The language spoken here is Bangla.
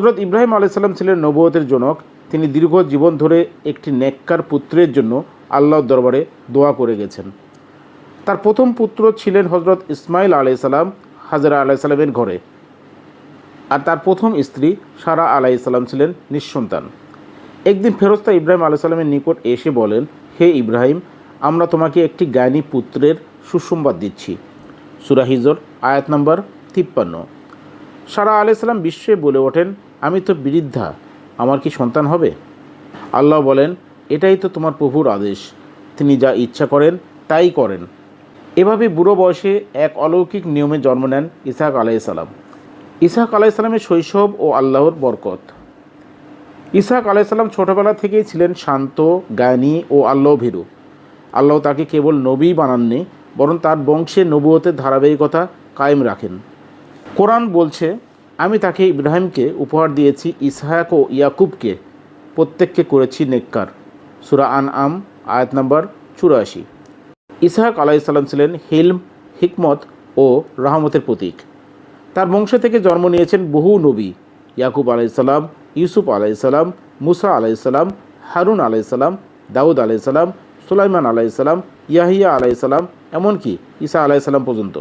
হজরত ইব্রাহিম আলাইসাল্লাম ছিলেন নবুয়তের জনক। তিনি দীর্ঘ জীবন ধরে একটি নেককার পুত্রের জন্য আল্লাহর দরবারে দোয়া করে গেছেন। তার প্রথম পুত্র ছিলেন হজরত ইসমাইল আলাইসাল্লাম হাজরা আলাইসাল্লামের ঘরে। আর তার প্রথম স্ত্রী সারা আলাইসাল্লাম ছিলেন নিঃসন্তান। একদিন ফেরস্তা ইব্রাহিম আলাইসাল্লামের নিকট এসে বলেন, হে ইব্রাহিম, আমরা তোমাকে একটি জ্ঞানী পুত্রের সুসংবাদ দিচ্ছি। সুরাহিজর আয়াত নম্বর তিপ্পান্ন। সারা আলাইসাল্লাম বিশ্বে বলে ওঠেন, আমি তো বৃদ্ধা, আমার কি সন্তান হবে? আল্লাহ বলেন, এটাই তো তোমার প্রভুর আদেশ। তিনি যা ইচ্ছা করেন, তাই করেন। এভাবে বুড়ো বয়সে এক অলৌকিক নিয়মে জন্ম নেন ইসাহাক আলাইসাল্লাম ইসাহাক আলাইসাল্লামের শৈশব ও আল্লাহর বরকত। ইসাহাক আলাইসাল্লাম ছোটবেলা থেকেই ছিলেন শান্ত, জ্ঞানী ও আল্লাহ ভীরু আল্লাহ তাকে কেবল নবী বানাননি, বরং তার বংশে নবুয়তের ধারাবাহিকতা কায়েম রাখেন। কোরআন বলছে, আমি তাকে ইব্রাহিমকে উপহার দিয়েছি, ইসহাক ও ইয়াকুবকে। প্রত্যেককে করেছি নেককার। সুরা আন আম আয়াত নম্বর চুরাশি। ইসহাক আলাইসাল্লাম ছিলেন হিলম, হিকমত ও রাহমতের প্রতীক। তার বংশ থেকে জন্ম নিয়েছেন বহু নবী, ইয়াকুব আলাইসাল্লাম ইউসুফ আলাইসাল্লাম মুসা আলাইসাল্লাম হারুন আলাইসাল্লাম দাউদ আলাইসাল্লাম সুলাইমান আলাইসাল্লাম ইয়াহিয়া আলাইসাল্লাম এমনকি ঈসা আলাইসাল্লাম পর্যন্ত।